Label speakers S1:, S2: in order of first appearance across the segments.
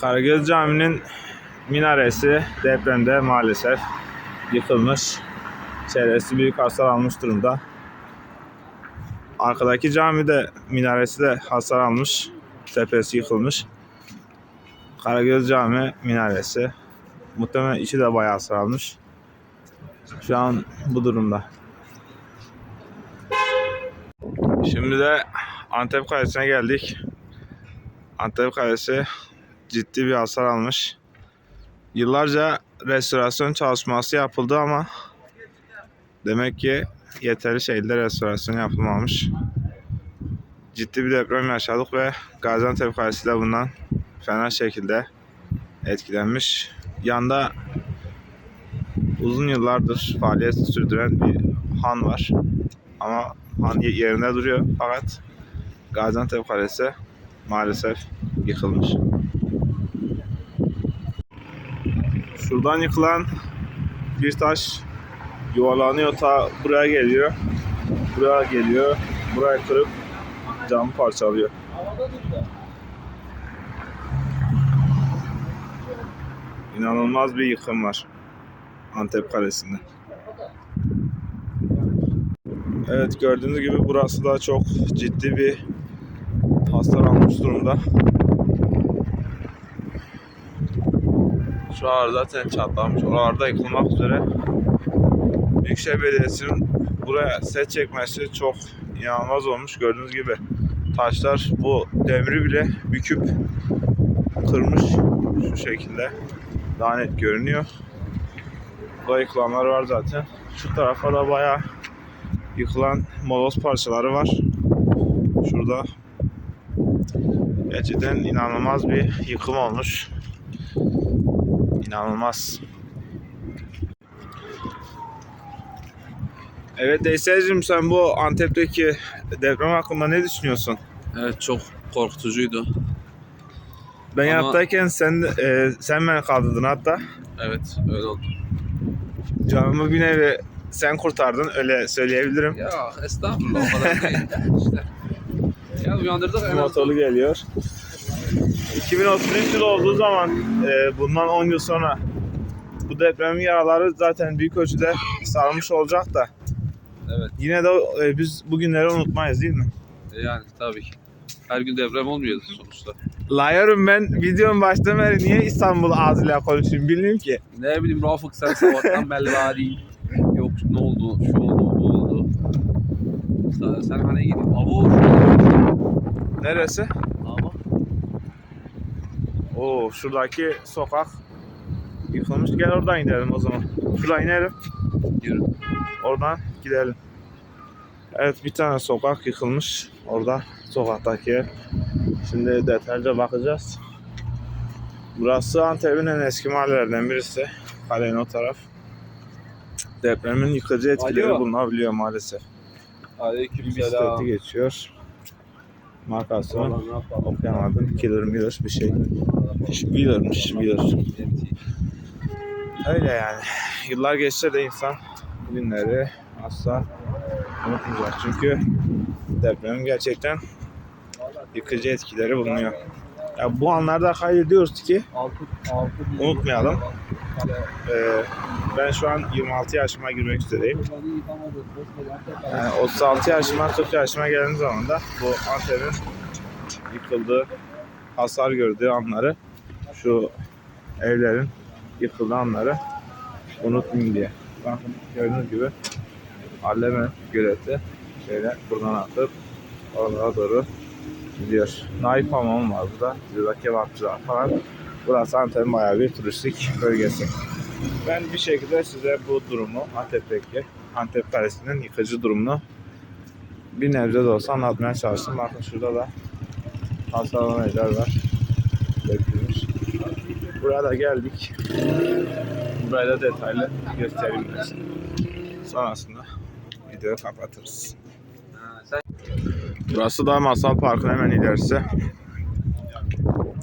S1: Karagöz Camii'nin minaresi depremde maalesef yıkılmış. Çevresi büyük hasar almış durumda. Arkadaki cami de minaresi de hasar almış. Tepesi yıkılmış. Karagöz Cami minaresi. Muhtemelen içi de bayağı hasar almış. Şu an bu durumda. Şimdi de Antep Kalesi'ne geldik. Antep Kalesi ciddi bir hasar almış. Yıllarca restorasyon çalışması yapıldı ama demek ki yeterli şekilde restorasyon yapılmamış. Ciddi bir deprem yaşadık ve Gaziantep Kalesi de bundan fena şekilde etkilenmiş. Yanda uzun yıllardır faaliyet sürdüren bir han var. Ama han yerinde duruyor fakat Gaziantep Kalesi maalesef yıkılmış. Şuradan yıkılan bir taş yuvarlanıyor ta buraya geliyor. Buraya geliyor. Buraya kırıp camı parçalıyor. İnanılmaz bir yıkım var Antep Kalesi'nde. Evet gördüğünüz gibi burası da çok ciddi bir hasar almış durumda. Şu an zaten çatlamış. Oralarda yıkılmak üzere. Büyükşehir Belediyesi'nin buraya set çekmesi çok inanılmaz olmuş. Gördüğünüz gibi taşlar bu demiri bile büküp kırmış şu şekilde. Daha net görünüyor. Burada yıkılanlar var zaten. Şu tarafa da bayağı yıkılan moloz parçaları var. Şurada gerçekten inanılmaz bir yıkım olmuş. İnanılmaz. Evet Deysel'cim sen bu Antep'teki deprem hakkında ne düşünüyorsun?
S2: Evet çok korkutucuydu.
S1: Ben
S2: Ama-
S1: yanıttayken sen e, sen beni kaldırdın hatta.
S2: Evet öyle oldu.
S1: Canımı bir nevi sen kurtardın öyle söyleyebilirim.
S2: Ya estağfurullah o kadar değil. işte. Ya uyandırdık
S1: Motorlu geliyor. 2033 yıl olduğu zaman e, bundan 10 yıl sonra bu depremin yaraları zaten büyük ölçüde sarmış olacak da
S2: Evet
S1: yine de e, biz bugünleri unutmayız değil mi?
S2: e, yani tabii ki. Her gün deprem olmuyor sonuçta.
S1: Layarım ben videonun baştan beri niye İstanbul ağzıyla konuşayım bilmiyorum ki.
S2: Ne bileyim Rafık sen sabahtan belli değil. Yok ne oldu, şu oldu, bu oldu. Sen, sen hani gidip abo
S1: Neresi? Oo şuradaki sokak yıkılmış. Gel oradan gidelim o zaman. Şuradan inelim.
S2: yürü.
S1: Oradan gidelim. Evet bir tane sokak yıkılmış. Orada sokaktaki ev. Şimdi detaylıca bakacağız. Burası Antep'in en eski mahallelerden birisi. Kalenin o taraf. Depremin yıkıcı etkileri
S2: Alo.
S1: bulunabiliyor maalesef.
S2: Aleyküm
S1: Bisikleti geçiyor. Markasını okuyamadım. Killer Miller bir şey. Miller'mış Miller. Öyle yani. Yıllar geçse de insan bugünleri asla unutmayacak. Çünkü depremin gerçekten yıkıcı etkileri bulunuyor. Ya bu anlarda kaydediyoruz ki unutmayalım. Ee, ben şu an 26 yaşıma girmek üzereyim. Yani 36 yaşıma 40 yaşıma geldiğim zaman da bu Antep'in yıkıldığı, hasar gördüğü anları şu evlerin yıkıldığı anları unutmayayım diye. Bakın gördüğünüz gibi Alleme göleti şöyle buradan atıp oralara doğru gidiyor. Naif hamamı var burada. Burada kebapçılar falan. Burası Antep'in bayağı bir turistik bölgesi. Ben bir şekilde size bu durumu Antep'teki Antep Kalesi'nin yıkıcı durumunu bir nebze de olsa anlatmaya çalıştım. Bakın şurada da hasarlanan evler var. Dökülmüş. Buraya da geldik. Burayı da detaylı göstereyim size. Sonrasında videoyu kapatırız. Burası da Masal Park'ın hemen ilerisi.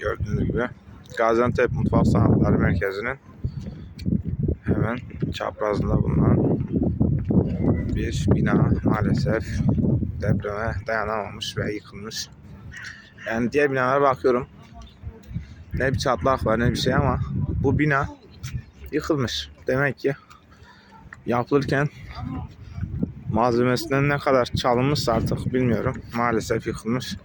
S1: Gördüğünüz gibi Gaziantep Mutfak Sanatları Merkezi'nin hemen çaprazında bulunan bir bina maalesef depreme dayanamamış ve yıkılmış. Yani diğer binalara bakıyorum. Ne bir çatlak var ne bir şey ama bu bina yıkılmış. Demek ki yapılırken malzemesinden ne kadar çalınmışsa artık bilmiyorum. Maalesef yıkılmış.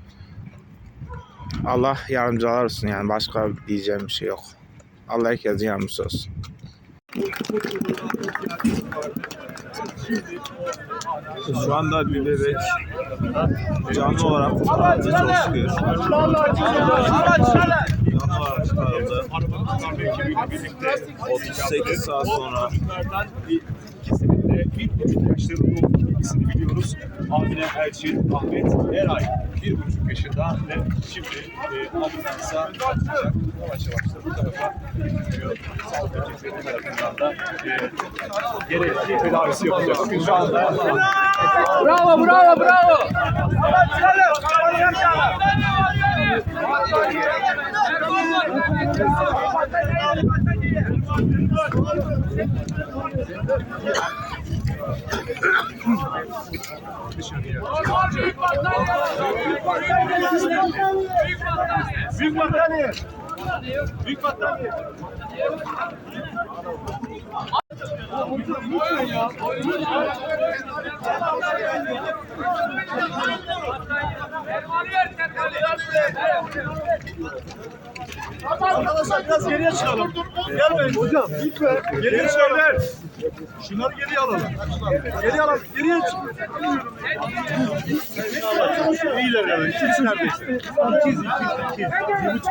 S1: Allah yardımcılar olsun yani başka diyeceğim bir şey yok. Allah herkesin yardımcısı olsun. Şu anda bir bebek canlı olarak kurtarıldı çok şükür. Canlı olarak çıkarıldı. 38 saat sonra
S3: İkisinin de bir buçuk olduğunu biliyoruz. Amine Elçin, Ahmet Eray bir buçuk yaşında ve şimdi e, ambulansa atılacak. Yavaş yavaş da bu tarafa gidiyor. Sağlık ekipleri tarafından da e, gerekli tedavisi yapılacak. Bakın şu anda
S2: Bravo bravo bravo.
S3: Büyük battaniye. Büyük battaniye. Arkadaşlar biraz geriye çıkalım. Gelmeyin hocam. Lütfen. Geriye şeyler. Şunları geriye alalım. Geriye alalım. Geriye çık. İyiler yani. İkiz neredeyse. İkiz, ikiz, ikiz. Bir buçuk.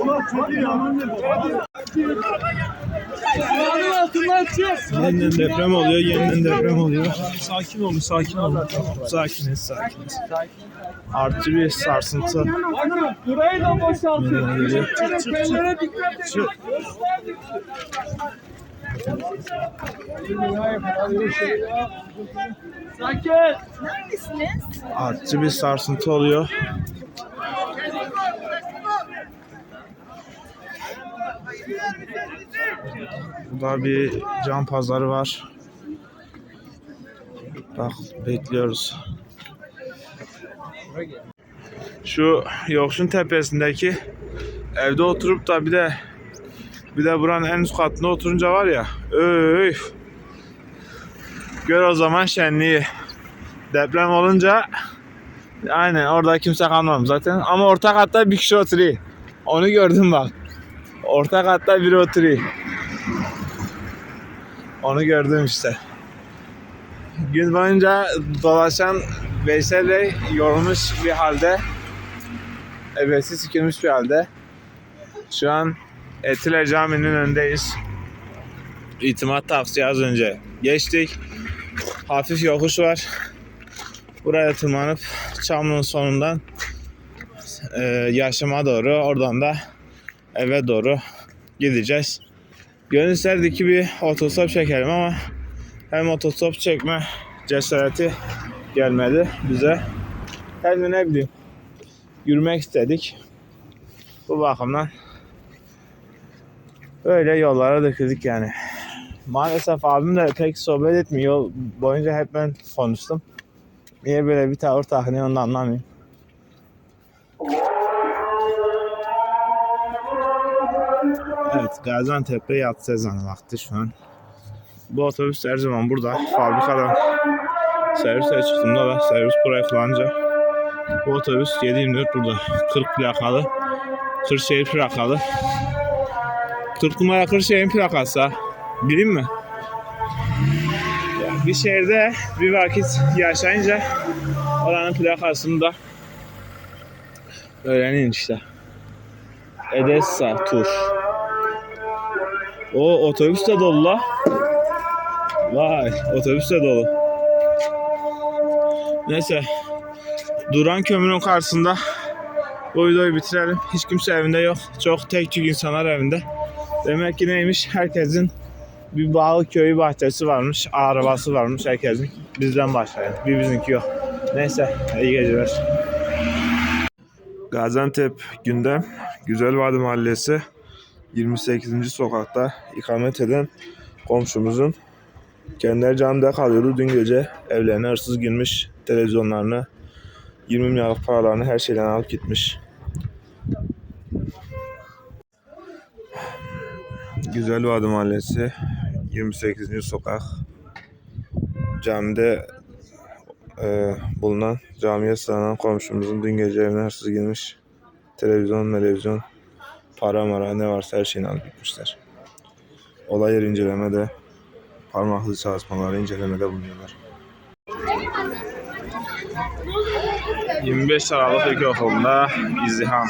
S3: Ulan çok iyi ya.
S1: Yeniden deprem oluyor, yeniden deprem oluyor. Sakin olun, sakin olun. Sakiniz, sakiniz. Artı bir sarsıntı.
S3: Burayı da boşaltın. Tepelere dikkat edin. Sakin.
S4: Neredesiniz?
S1: Artı bir sarsıntı oluyor. Burada bir can pazarı var. Bak bekliyoruz. Şu yokuşun tepesindeki evde oturup da bir de bir de buranın en üst katında oturunca var ya öy gör o zaman şenliği. Deprem olunca aynen orada kimse kalmamış zaten. Ama orta katta bir kişi oturuyor. Onu gördüm bak orta katta biri oturuyor. Onu gördüm işte. Gün boyunca dolaşan Veysel Bey yorulmuş bir halde ebesi sikilmiş bir halde. Şu an Etiler Camii'nin önündeyiz. İtimat taksi az önce geçtik. Hafif yokuş var. Buraya tırmanıp Çamlı'nın sonundan e, Yaşam'a doğru oradan da eve doğru gideceğiz. Gönül ki bir otostop çekelim ama hem otostop çekme cesareti gelmedi bize. Hem de ne bileyim yürümek istedik. Bu bakımdan böyle yollara döküldük yani. Maalesef abim de pek sohbet etmiyor. Yol boyunca hep ben konuştum. Niye böyle bir tavır takınıyor onu anlamıyorum. Evet Gaziantep'te yat sezonu vakti şu an. Bu otobüs her zaman burada. Fabrikadan servise çıktığımda da servis burayı kullanınca bu otobüs 724 burada. 40 plakalı. Kırşehir plakalı. 40 numara Kırşehir'in plakası. Bileyim mi? bir şehirde bir vakit yaşayınca oranın plakasını da öğrenin işte. Edessa Tur. O otobüs de dolu la. Vay otobüs de dolu. Neyse. Duran kömürün karşısında bu videoyu bitirelim. Hiç kimse evinde yok. Çok tek tük insanlar evinde. Demek ki neymiş? Herkesin bir bağlı köyü bahçesi varmış, arabası varmış herkesin. Bizden başlayalım. Bir bizimki yok. Neyse, iyi geceler. Gaziantep gündem. Güzelvadi Mahallesi 28. sokakta ikamet eden komşumuzun Kendileri camide kalıyordu. Dün gece evlerine hırsız girmiş. Televizyonlarını, 20 milyarlık paralarını her şeyden alıp gitmiş. Güzelvadi Mahallesi 28. sokak camide e, bulunan camiye sığınan komşumuzun dün gece evine hırsız girmiş. Televizyon, televizyon, para mara ne varsa her şeyini alıp gitmişler. Olay yeri incelemede parmaklı çalışmaları incelemede bulunuyorlar. 25 Aralık İlkokulu'nda izdiham.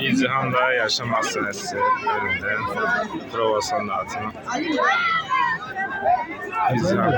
S1: İzdihamda yaşam hastanesi önünden provasyon dağıtımı. İzdiham.